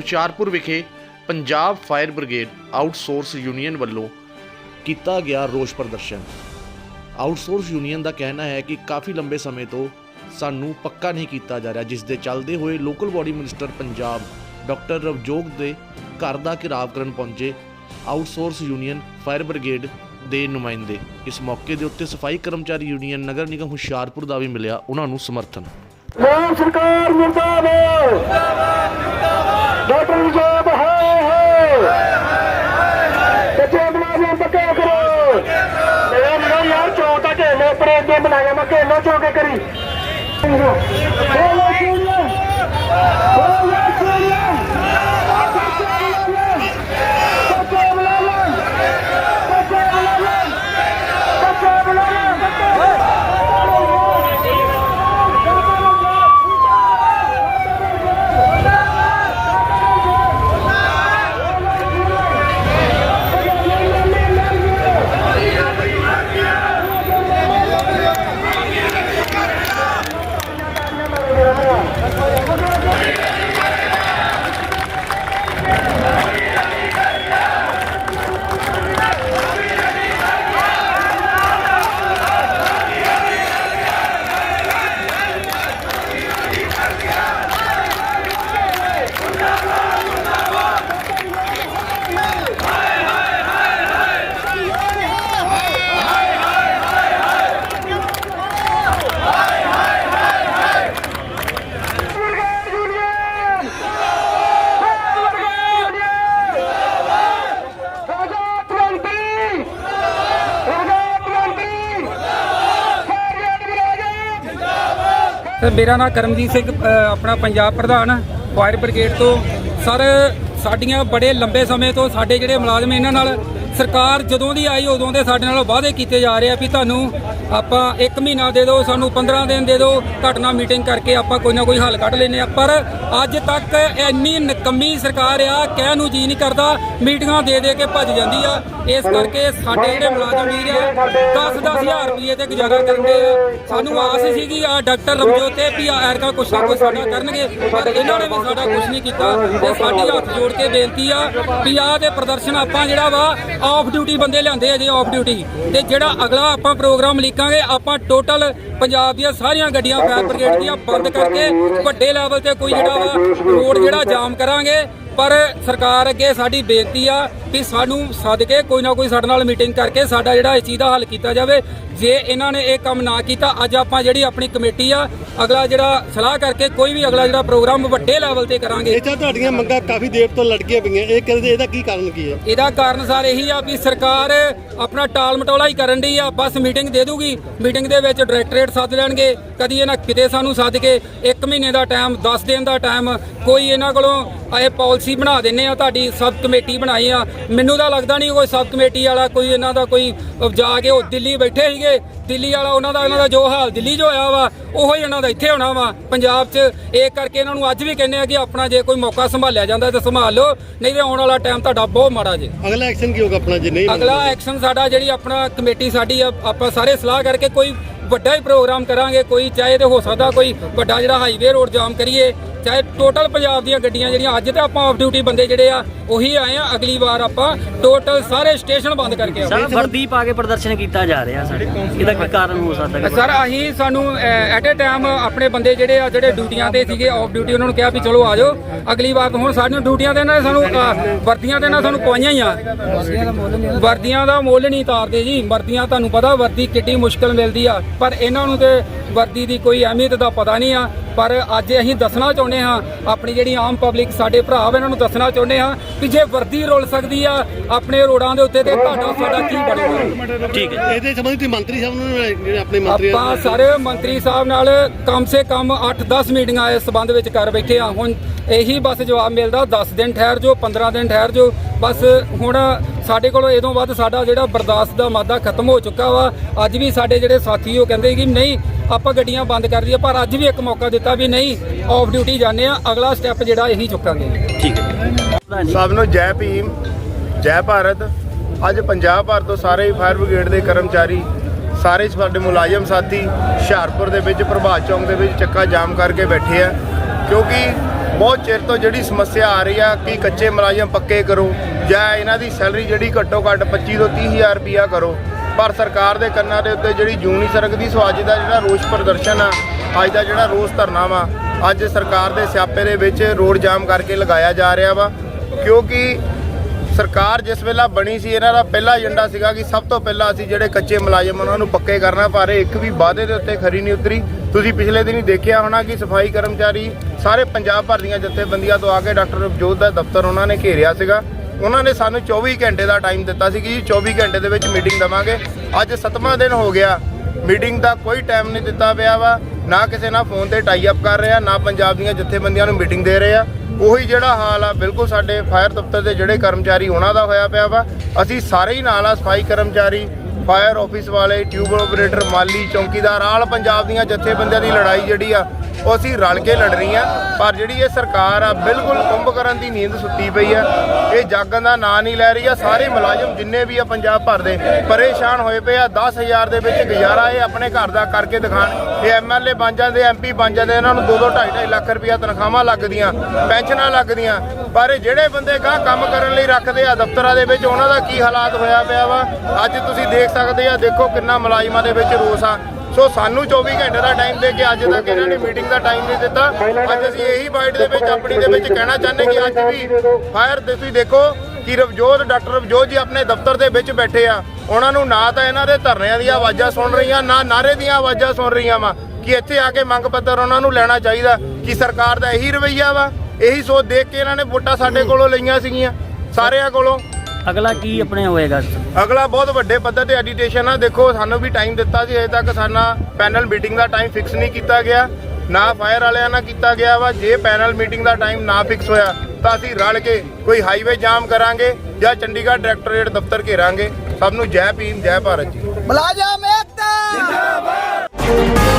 ਹੁਸ਼ਿਆਰਪੁਰ ਵਿਖੇ Punjab fire brigade outsource union ਵੱਲੋਂ ਕੀਤਾ ਗਿਆ ਰੋਸ ਪ੍ਰਦਰਸ਼ਨ। ਆਊਟਸੋਰਸ ਯੂਨੀਅਨ ਦਾ ਕਹਿਣਾ ਹੈ ਕਿ ਕਾਫੀ ਲੰਬੇ ਸਮੇਂ ਤੋਂ ਸਾਨੂੰ ਪੱਕਾ ਨਹੀਂ ਕੀਤਾ ਜਾ ਰਿਹਾ, ਜਿਸ ਦੇ ਚੱਲਦੇ ਹੋਏ local body minister Punjab doctor Ravjot ਦੇ ਘਰ ਦਾ ਘਿਰਾਵ ਕਰਨ ਪਹੁੰਚੇ ਆਊਟਸੋਰਸ ਯੂਨੀਅਨ ਫਾਇਰ ਬ੍ਰਿਗੇਡ ਦੇ ਨੁਮਾਇੰਦੇ। ਇਸ ਮੌਕੇ ਦੇ ਉੱਤੇ ਸਫ਼ਾਈ ਕਰਮਚਾਰੀ ਯੂਨੀਅਨ ਨਗਰ ਨਿਗਮ ਹੁਸ਼ਿਆਰਪੁਰ ਦਾ ਵੀ ਮਿਲਿਆ, ਉਹਨਾਂ ਨੂੰ ਸਮਰਥਨ। ਲੋਕ ਸਰਕਾਰ ਮੁਰਦਾਬਾਦ! ਡਾਕਟਰ ਸਾਹਿਬ ਹਾਏ ਹਾਏ ਕੱਚੇ ਮੁਲਾਜ਼ਮ ਪੱਕਾ ਕਰੋ? ਮੇਰਾ ਮੇਰਾ ਯਾਰ ਚੌਂਤਾ ਘੇਲੇ ਪਰੇ ਅੱਗੇ ਬਣਾਇਆ, ਮੈਂ ਢੇਲੋ ਚੋ ਕੇ ਕਰੀ ਬੋਲੋ ਸੁਣਿਆ ਬੋਲੋ ਸੁਣਿਆ ਕੱਚੇ ਮੁਲਾਜ਼ਮ ਕੱਚੇ ਮੁਲਾਜ਼ਮ ਕੱਚੇ ਬ੍ਰਿਗੇਡ ਯੂਨੀਅਨ ਬ੍ਰਿਗੇਡ ਯੂਨੀਅਨ ਰਾਜਾ 20 ਰਾਜਾ 20 ਸਾਰਿਆਂ ਸਰ ਮੇਰਾ ਨਾਮ ਕਰਮਜੀਤ ਸਿੰਘ ਆਪਣਾ ਪੰਜਾਬ ਪ੍ਰਧਾਨ, ਫਾਇਰ ਬ੍ਰਿਗੇਡ ਤੋਂ। ਸਰ, ਸਾਡੀਆਂ ਬੜੇ ਲੰਬੇ ਸਮੇਂ ਤੋਂ ਸਾਡੇ ਜਿਹੜੇ ਮੁਲਾਜ਼ਮ ਇਹਨਾਂ ਨਾਲ ਸਰਕਾਰ ਜਦੋਂ ਦੀ ਆਈ, ਉਦੋਂ ਦੇ ਸਾਡੇ ਨਾਲ ਵਾਅਦੇ ਕੀਤੇ ਜਾ ਰਹੇ ਆ ਵੀ ਤੁਹਾਨੂੰ ਆਪਾਂ 1 ਮਹੀਨਾ ਦੇ ਦਿਓ, ਸਾਨੂੰ 15 ਦਿਨ ਦੇ ਦਿਓ ਘਟਨਾ ਮੀਟਿੰਗ ਕਰਕੇ ਆਪਾਂ ਕੋਈ ਨਾ ਕੋਈ ਹੱਲ ਕੱਢ ਲੈਨੇ ਆ। ਪਰ ਅੱਜ ਤੱਕ ਇੰਨੀ ਨਕੰਮੀ ਸਰਕਾਰ ਆ, ਕਹਿਣ ਨੂੰ ਜੀ ਨਹੀਂ ਕਰਦਾ, ਮੀਟਿੰਗਾਂ ਦੇ ਦੇ ਕੇ ਭੱਜ ਜਾਂਦੀ ਆ। ਇਸ ਕਰਕੇ ਸਾਡੇ ਜਿਹੜੇ ਮੁਲਾਜ਼ਮ ਵੀਰ ਆ 10 ਹਜ਼ਾਰ ਰੁਪਏ ਤੇ ਗੁਜ਼ਾਰਾ ਕਰਦੇ ਆ। ਸਾਨੂੰ ਆਸ ਸੀਗੀ ਆ ਡਾਕਟਰ ਰਮਜੋਤ ਤੇ ਵੀ ਐਰਕਾ ਕੁਛ ਨਾ ਕੁਛ ਸਾਡਾ ਕਰਨਗੇ, ਪਰ ਇਹਨਾਂ ਨੇ ਵੀ ਸਾਡਾ ਕੁਛ ਨਹੀਂ ਕੀਤਾ। ਤੇ ਸਾਡੀ ਹੱਥ ਜੋੜ ਕੇ ਬੇਨਤੀ ਆ ਵੀ ਆਹ ਦੇ ਪ੍ਰਦਰਸ਼ਨ ਆਪਾਂ ਜਿਹੜਾ ਵਾ ਆਫ ਡਿਊਟੀ ਬੰਦੇ ਲਿਆਂਦੇ ਆ ਜੀ ਆਫ ਡਿਊਟੀ ਤੇ ਜਿਹੜਾ ਅਗਲਾ ਆਪਾਂ ਪ੍ਰੋਗਰਾਮ ਲਿਖਾਂਗੇ ਆਪਾਂ ਟੋਟਲ ਪੰਜਾਬ ਦੀਆਂ ਸਾਰੀਆਂ ਗੱਡੀਆਂ ਫਾਇਰ ਬ੍ਰਿਗੇਡ ਦੀਆਂ ਬੰਦ ਕਰਕੇ ਵੱਡੇ ਲੈਵਲ ਤੇ ਕੋਈ ਜਿਹੜਾ ਵਾ ਰੋਡ ਜਿਹੜਾ ਜਾਮ ਕਰਾਂਗੇ। ਪਰ ਸਰਕਾਰ ਅੱਗੇ ਸਾਡੀ ਬੇਨਤੀ ਆ ਕਿ ਸਾਨੂੰ ਸੱਦ ਕੇ ਕੋਈ ਨਾ ਕੋਈ ਸਾਡੇ ਨਾਲ ਮੀਟਿੰਗ ਕਰਕੇ ਸਾਡਾ ਜਿਹੜਾ ਇਸ ਚੀਜ਼ ਦਾ ਹੱਲ ਕੀਤਾ ਜਾਵੇ। ਜੇ ਇਹਨਾਂ ਨੇ ਇਹ ਕੰਮ ਨਾ ਕੀਤਾ ਅੱਜ ਆਪਾਂ ਜਿਹੜੀ ਆਪਣੀ ਕਮੇਟੀ ਆ ਅਗਲਾ ਜਿਹੜਾ ਸਲਾਹ ਕਰਕੇ ਕੋਈ ਵੀ ਅਗਲਾ ਜਿਹੜਾ ਪ੍ਰੋਗਰਾਮ ਵੱਡੇ ਲੈਵਲ ਤੇ ਕਰਾਂਗੇ। ਇਹ ਤਾਂ ਤੁਹਾਡੀਆਂ ਮੰਗਾਂ ਕਾਫੀ ਦੇਰ ਤੋਂ ਲੜਕੀਆਂ ਪਈਆਂ। ਇਹ ਕਹਿੰਦੇ ਇਹਦਾ ਕੀ ਕਾਰਨ ਕੀ ਹੈ? ਇਹਦਾ ਕਾਰਨ ਸਰ ਇਹੀ ਆ ਵੀ ਸਰਕਾਰ ਆਪਣਾ ਟਾਲ ਮਟੋਲਾ ਹੀ ਕਰਨ ਦੀ ਆ ਬਸ ਮੀਟਿੰਗ ਦੇ ਦੂਗੀ। ਮੀਟਿੰਗ ਦੇ ਵਿੱਚ ਡਾਇਰੈਕਟਰੇਟ ਸੱਦ ਲੈਣਗੇ ਕਦੀ ਇਹਨਾਂ ਕਿਤੇ ਸਾਨੂੰ ਸੱਦ ਕੇ 1 ਮਹੀਨੇ ਦਾ ਟਾਈਮ 10 ਦਿਨ ਦਾ ਟਾਈਮ ਕੋਈ ਇਹਨਾਂ ਕੋਲੋਂ ਇਹ ਪਾਲਿਸੀ ਬਣਾ ਦਿੰਨੇ ਆ, ਤੁਹਾਡੀ ਸਬ ਕਮੇਟੀ ਬਣਾਈ ਆ। ਮੈਨੂੰ ਤਾਂ ਲੱਗਦਾ ਨਹੀਂ ਕੋਈ ਸਬ ਕਮੇਟੀ ਵਾਲਾ, ਕੋਈ ਇਹਨਾਂ ਦਾ ਕੋਈ ਜਾ ਕੇ ਉਹ ਦਿੱਲੀ ਬੈਠੇ ਸੀਗੇ। ਦਿੱਲੀ ਵਾਲਾ, ਉਹਨਾਂ ਦਾ, ਇਹਨਾਂ ਦਾ ਜੋ ਹਾਲ ਦਿੱਲੀ 'ਚ ਹੋਇਆ ਵਾ ਉਹੋ ਹੀ ਇਹਨਾਂ ਦਾ ਇੱਥੇ ਹੋਣਾ ਵਾ ਪੰਜਾਬ 'ਚ। ਇਹ ਕਰਕੇ ਇਹਨਾਂ ਨੂੰ ਅੱਜ ਵੀ ਕਹਿੰਦੇ ਆ ਕਿ ਆਪਣਾ ਜੇ ਕੋਈ ਮੌਕਾ ਸੰਭਾਲਿਆ ਜਾਂਦਾ ਤਾਂ ਸੰਭਾਲ ਲਓ ਨਹੀਂ ਤੇ ਆਉਣ ਵਾਲਾ ਟਾਈਮ ਤੁਹਾਡਾ ਬਹੁਤ ਮਾੜਾ ਜੇ। ਅਗਲਾ ਐਕਸ਼ਨ ਕੀ ਹੋਗਾ ਆਪਣਾ ਜੇ ਨਹੀਂ ਅਗਲਾ ਐਕਸ਼ਨ ਸਾਡਾ ਜਿਹੜੀ ਆਪਣਾ ਕਮੇਟੀ ਸਾਡੀ ਆ ਆਪਾਂ ਸਾਰੇ ਸਲਾਹ ਕਰਕੇ ਕੋਈ ਵੱਡਾ ਹੀ ਪ੍ਰੋਗਰਾਮ ਕਰਾਂਗੇ ਕੋਈ ਚਾਹੇ ਤੇ ਹੋ ਸਕਦਾ ਕੋਈ ਵੱਡਾ ਜਿਹੜਾ ਹਾਈਵੇ ਰੋਡ ਜਾਮ ਕਰੀਏ ਚਾਹੇ ਟੋਟਲ ਪੰਜਾਬ ਦੀਆਂ ਗੱਡੀਆਂ ਜਿਹੜੀਆਂ ਅੱਜ ਤੇ ਆਪਾਂ ਆਫ ਡਿਊਟੀ ਬੰਦੇ ਜਿਹੜੇ ਆ ਉਹੀ ਆਏ ਆ ਅਗਲੀ ਵਾਰ ਆਪਾਂ ਟੋਟਲ ਸਾਰੇ ਸਟੇਸ਼ਨ ਬੰਦ ਕਰਕੇ ਆਵਾਂਗੇ। ਸਰ ਵਰਦੀ ਪਾ ਕੇ ਪ੍ਰਦਰਸ਼ਨ ਕੀਤਾ ਜਾ ਰਿਹਾ ਸਾਡੇ ਇਹਦਾ ਕੀ ਕਾਰਨ ਹੋ ਸਕਦਾ? ਸਰ ਅਸੀਂ ਸਾਨੂੰ ਐਟ ਅ ਟਾਈਮ ਆਪਣੇ ਬੰਦੇ ਜਿਹੜੇ ਆ ਜਿਹੜੇ ਡਿਊਟੀਆਂ ਤੇ ਸੀਗੇ ਆਫ ਡਿਊਟੀ ਉਹਨਾਂ ਨੂੰ ਕਿਹਾ ਵੀ ਚਲੋ ਆ ਜਾਓ। ਅਗਲੀ ਵਾਰ ਹੁਣ ਸਾਡੀਆਂ ਡਿਊਟੀਆਂ ਤੇ ਇਹਨਾਂ ਨੇ ਸਾਨੂੰ ਅ, ਵਰਦੀਆਂ ਤੇ ਇਹਨਾਂ ਸਾਨੂੰ ਪਵਾਈਆਂ ਹੀ ਆ। ਵਰਦੀਆਂ ਦਾ ਮੁੱਲ ਨਹੀਂ ਤਾਰਦੇ ਜੀ। ਵਰਦੀਆਂ ਤੁਹਾਨੂੰ ਪਤਾ ਵਰਦੀ ਕਿੱਡੀ ਮੁਸ਼ਕਲ ਮਿਲਦੀ ਆ। ਪਰ ਇਹਨਾਂ ਨੂੰ ਤੇ ਵਰਦੀ ਦੀ ਕੋਈ ਅਹਿਮੀਅਤ ਦਾ ਪਤਾ ਨਹੀਂ ਆ। ਪਰ ਅੱਜ ਅਸੀਂ ਦੱਸਣਾ ਚਾਹੁੰਦੇ ਹਾਂ ਆਪਣੀ ਜਿਹੜੀ ਆਮ ਪਬਲਿਕ ਸਾਡੇ ਭਰਾ ਵਾ ਇਹਨਾਂ ਨੂੰ ਦੱਸਣਾ ਚਾਹੁੰਦੇ ਹਾਂ ਕਿ ਜੇ ਵਰਦੀ ਰੋਲ ਸਕਦੀ ਆ ਆਪਣੇ ਰੋਡਾਂ ਦੇ ਉੱਤੇ ਤੇ ਤੁਹਾਡਾ ਸਾਡਾ ਕੀ ਬਣੇਗਾ? ਠੀਕ ਹੈ। ਇਹਦੇ ਸੰਬੰਧੀ ਤੁਸੀਂ ਮੰਤਰੀ ਸਾਹਿਬ ਨੂੰ ਜਿਹੜੇ ਆਪਣੇ ਮੰਤਰੀ ਆਪਾਂ ਸਾਰੇ ਮੰਤਰੀ ਸਾਹਿਬ ਨਾਲ ਕਮ ਸੇ ਕਮ 8-10 ਮੀਟਿੰਗਾਂ ਇਸ ਸੰਬੰਧ ਵਿੱਚ ਕਰ ਬੈਠੇ ਆ ਹੁਣ ਇਹੀ ਬਸ ਜਵਾਬ ਮਿਲਦਾ 10 ਦਿਨ ਠਹਿਰ ਜੋ 15 ਦਿਨ ਠਹਿਰ ਜੋ ਬਸ ਹੁਣ ਸਾਡੇ ਕੋਲ ਇਦੋਂ ਵੱਧ ਸਾਡਾ ਜਿਹੜਾ ਬਰਦਾਸ਼ਤ ਦਾ ਮਾਦਾ ਖਤਮ ਹੋ ਚੁੱਕਾ ਵਾ ਅੱਜ ਵੀ ਸਾਡੇ ਜਿਹੜੇ ਸਾਥੀ ਉਹ ਕਹਿੰਦੇ ਕਿ ਨਹੀਂ ਆਪਾਂ ਗੱਡੀਆਂ ਬੰਦ ਕਰ ਦਈਏ ਪਰ ਅੱਜ ਵੀ ਇੱਕ ਮੌਕਾ ਦਿੱਤਾ ਵੀ ਨਹੀਂ ਆਫ ਡਿਊਟੀ ਜਾਂਦੇ ਆ ਅਗਲਾ ਸਟੈਪ ਜਿਹੜਾ ਇਹੀ ਚੁੱਕਾਂਗੇ। ਠੀਕ ਹੈ। ਸਭ ਨੂੰ ਜੈ ਭੀਮ ਜੈ ਭਾਰਤ। ਅੱਜ ਪੰਜਾਬ ਭਰ ਤੋਂ ਸਾਰੇ ਹੀ ਫਾਇਰ ਬ੍ਰਿਗੇਡ ਦੇ ਕਰਮਚਾਰੀ ਸਾਰੇ ਸਾਡੇ ਮੁਲਾਜ਼ਮ ਸਾਥੀ ਹੁਸ਼ਿਆਰਪੁਰ ਦੇ ਵਿੱਚ ਪ੍ਰਭਾਤ ਚੌਂਕ ਦੇ ਵਿੱਚ ਚੱਕਾ ਜਾਮ ਕਰਕੇ ਬੈਠੇ ਆ। ਕਿਉਂਕਿ ਬਹੁਤ ਚਿਰ ਤੋਂ ਜਿਹੜੀ ਸਮੱਸਿਆ ਆ ਰਹੀ ਆ ਕਿ ਕੱਚੇ ਮੁਲਾਜ਼ਮ ਪੱਕੇ ਕਰੋ ਜਾਂ ਇਹਨਾਂ ਦੀ ਸੈਲਰੀ ਜਿਹੜੀ ਘੱਟੋ ਘੱਟ 25 ਤੋਂ 30 ਹਜ਼ਾਰ ਰੁਪਇਆ ਕਰੋ। ਪਰ ਸਰਕਾਰ ਦੇ ਕੰਨਾਂ ਦੇ ਉੱਤੇ ਜਿਹੜੀ ਜੂਨੀ ਸਰਕ ਦੀ, ਸੋ ਅੱਜ ਦਾ ਜਿਹੜਾ ਰੋਸ ਪ੍ਰਦਰਸ਼ਨ ਆ, ਅੱਜ ਦਾ ਜਿਹੜਾ ਰੋਸ ਧਰਨਾ ਵਾ, ਅੱਜ ਸਰਕਾਰ ਦੇ ਸਿਆਪੇ ਦੇ ਵਿੱਚ ਰੋਡ ਜਾਮ ਕਰਕੇ ਲਗਾਇਆ ਜਾ ਰਿਹਾ ਵਾ। ਕਿਉਂਕਿ ਸਰਕਾਰ ਜਿਸ ਵੇਲਾ ਬਣੀ ਸੀ, ਇਹਨਾਂ ਦਾ ਪਹਿਲਾ ਏਜੰਡਾ ਸੀਗਾ ਕਿ ਸਭ ਤੋਂ ਪਹਿਲਾਂ ਅਸੀਂ ਜਿਹੜੇ ਕੱਚੇ ਮੁਲਾਜ਼ਮ ਉਹਨਾਂ ਨੂੰ ਪੱਕੇ ਕਰਨਾ, ਪਰ ਇੱਕ ਵੀ ਵਾਅਦੇ ਦੇ ਉੱਤੇ ਖਰੀ ਨਹੀਂ ਉਤਰੀ। ਤੁਸੀਂ ਪਿਛਲੇ ਦਿਨੀ ਦੇਖਿਆ ਹੋਣਾ ਕਿ ਸਫ਼ਾਈ ਕਰਮਚਾਰੀ ਸਾਰੇ ਪੰਜਾਬ ਭਰ ਦੀਆਂ ਜਥੇਬੰਦੀਆਂ ਤੋਂ ਆ ਕੇ ਡਾਕਟਰ ਰਵਜੋਤ ਦਾ ਦਫ਼ਤਰ ਉਹਨਾਂ ਨੇ ਘੇਰਿਆ ਸੀਗਾ। ਉਹਨਾਂ ਨੇ ਸਾਨੂੰ 24 ਘੰਟੇ ਦਾ ਟਾਈਮ ਦਿੱਤਾ ਸੀ ਕਿ ਜੀ 24 ਘੰਟੇ ਦੇ ਵਿੱਚ ਮੀਟਿੰਗ ਦਵਾਂਗੇ। ਅੱਜ 7ਵਾਂ ਦਿਨ ਹੋ ਗਿਆ। ਮੀਟਿੰਗ ਦਾ ਕੋਈ ਟਾਈਮ ਨਹੀਂ ਦਿੱਤਾ ਪਿਆ ਵਾ। ਨਾ ਕਿਸੇ ਨਾਲ ਫੋਨ ਤੇ ਟਾਈ ਅਪ ਕਰ ਰਿਹਾ, ਨਾ ਪੰਜਾਬ ਦੀਆਂ ਜਥੇਬੰਦੀਆਂ ਨੂੰ ਮੀਟਿੰਗ ਦੇ ਰਹੇ। ਆ ਉਹੀ ਜਿਹੜਾ ਹਾਲ ਆ, ਬਿਲਕੁਲ ਸਾਡੇ ਫਾਇਰ ਦਫ਼ਤਰ ਦੇ ਜਿਹੜੇ ਕਰਮਚਾਰੀ ਉਹਨਾਂ ਦਾ ਹੋਇਆ ਪਿਆ ਵਾ। ਅਸੀਂ ਸਾਰੇ ਹੀ ਨਾਲ ਆ, ਸਫ਼ਾਈ ਕਰਮਚਾਰੀ ਫਾਇਰ ਆਫਿਸ ਵਾਲੇ ਟਿਊਬ ਆਪਰੇਟਰ ਮਾਲੀ, ਚੌਕੀਦਾਰ, ਆਲ ਪੰਜਾਬ ਦੀਆਂ ਜਥੇਬੰਦੀਆਂ ਦੀ ਲੜਾਈ ਜਿਹੜੀ ਆ ਉਹ ਅਸੀਂ ਰਲ ਕੇ ਲੜ ਰਹੀ ਆ ਪਰ ਜਿਹੜੀ ਇਹ ਸਰਕਾਰ ਆ, ਬਿਲਕੁਲ ਕੁੰਭ ਕਰਨ ਦੀ ਨੀਂਦ ਸੁੱਤੀ ਪਈ ਆ। ਇਹ ਜਾਗਣ ਦਾ ਨਾਂ ਨਹੀਂ ਲੈ ਰਹੀ ਆ। ਸਾਰੇ ਮੁਲਾਜ਼ਮ ਜਿੰਨੇ ਵੀ ਆ ਪੰਜਾਬ ਭਰ ਦੇ, ਪਰੇਸ਼ਾਨ ਹੋਏ ਪਏ ਆ। 10000 ਦੇ ਵਿੱਚ ਗੁਜ਼ਾਰਾ ਇਹ ਆਪਣੇ ਘਰ ਦਾ ਕਰਕੇ ਦਿਖਾਣ। ਇਹ ਐਮਐਲਏ ਬਣ ਜਾਂਦੇ ਐਮਪੀ ਬਣ ਜਾਂਦੇ, ਇਹਨਾਂ ਨੂੰ 2-2 2.5 ਲੱਖ ਰੁਪਇਆ ਤਨਖਾਹਾਂ ਲੱਗਦੀਆਂ, ਪੈਨਸ਼ਨਾਂ ਲੱਗਦੀਆਂ। ਪਰ ਇਹ ਜਿਹੜੇ ਬੰਦੇ ਗਾਹ ਕੰਮ ਕਰਨ ਲਈ ਰੱਖਦੇ ਆ ਦਫ਼ਤਰਾਂ ਦੇ ਵਿੱਚ, ਉਹਨਾਂ ਦਾ ਕੀ ਹਾਲਾਤ ਹੋਇਆ ਪਿਆ ਵਾ? ਅੱਜ ਤੁਸੀਂ ਦੇਖ ਸਕਦੇ ਆ, ਦੇਖੋ ਕਿੰਨਾ ਮੁਲਾਜ਼ਮਾਂ ਦੇ ਵਿੱਚ ਰੋਸ ਆ। ਸੋ ਸਾਨੂੰ 24 ਘੰਟੇ ਦਾ ਟਾਈਮ ਦੇ ਕੇ ਅੱਜ ਤੱਕ ਇਹਨਾਂ ਨੇ ਮੀਟਿੰਗ ਦਾ ਟਾਈਮ ਨਹੀਂ ਦਿੱਤਾ। ਅੱਜ ਅਸੀਂ ਇਹੀ ਬਾਈਟ ਦੇ ਵਿੱਚ ਆਪਣੀ ਦੇ ਵਿੱਚ ਕਹਿਣਾ ਚਾਹੁੰਦੇ ਕਿ ਅੱਜ ਵੀ ਫਾਇਰ ਤੁਸੀਂ ਦੇਖੋ ਕਿ ਰਵਜੋਤ ਡਾਕਟਰ ਰਵਜੋਤ ਜੀ ਆਪਣੇ ਦਫ਼ਤਰ ਦੇ ਵਿੱਚ ਬੈਠੇ ਆ। ਉਹਨਾਂ ਨੂੰ ਨਾ ਤਾਂ ਇਹਨਾਂ ਦੇ ਧਰਨਿਆਂ ਦੀਆਂ ਆਵਾਜ਼ਾਂ ਸੁਣ ਰਹੀਆਂ ਨਾ ਨਾਰੇ ਦੀਆਂ ਆਵਾਜ਼ਾਂ ਸੁਣ ਰਹੀਆਂ ਵਾ। ਕਿ ਇੱਥੇ ਆ ਕੇ ਮੰਗ ਪੱਤਰ ਉਹਨਾਂ ਨੂੰ ਲੈਣਾ ਚਾਹੀਦਾ ਕਿ ਸਰਕਾਰ ਦਾ ਇਹੀ ਰਵਈਆ ਵਾ। ਇਹੀ ਸੋਚ ਦੇਖ ਕੇ ਇਹਨਾਂ ਨੇ ਵੋਟਾਂ ਸਾਡੇ ਕੋਲੋਂ ਲਈਆਂ ਸੀਗੀਆਂ ਸਾਰਿਆਂ ਕੋਲੋਂ। ਅਗਲਾ ਕੀ ਆਪਣੇ ਹੋਏਗਾ? ਅਗਲਾ ਬਹੁਤ ਵੱਡੇ ਪੱਧਰ ਤੇ ਐਡੀਟੇਸ਼ਨ ਆ। ਦੇਖੋ ਸਾਨੂੰ ਵੀ ਟਾਈਮ ਦਿੱਤਾ ਸੀ ਅਜੇ ਤੱਕ ਸਾਨਾ ਪੈਨਲ ਮੀਟਿੰਗ ਦਾ ਟਾਈਮ ਫਿਕਸ ਨਹੀਂ ਕੀਤਾ ਗਿਆ। ਨਾ ਫਾਇਰ ਵਾਲਿਆਂ ਨਾਲ ਕੀਤਾ ਗਿਆ ਵਾ। ਜੇ ਪੈਨਲ ਮੀਟਿੰਗ ਦਾ ਟਾਈਮ ਨਾ ਫਿਕਸ ਹੋਇਆ ਤਾਂ ਅਸੀਂ ਰਲ ਕੇ ਕੋਈ ਹਾਈਵੇ ਜਾਮ ਕਰਾਂਗੇ ਜਾਂ ਚੰਡੀਗੜ੍ਹ ਡਾਇਰੈਕਟੋਰੇਟ ਦਫ਼ਤਰ ਘੇਰਾਂਗੇ। ਸਭ ਨੂੰ ਜੈ ਭੀਮ ਜੈ ਭਾਰਤ ਜੀ। ਮਲਾਜਾ ਮੇਕਤਾ ਜਿੰਦਾਬਾਦ!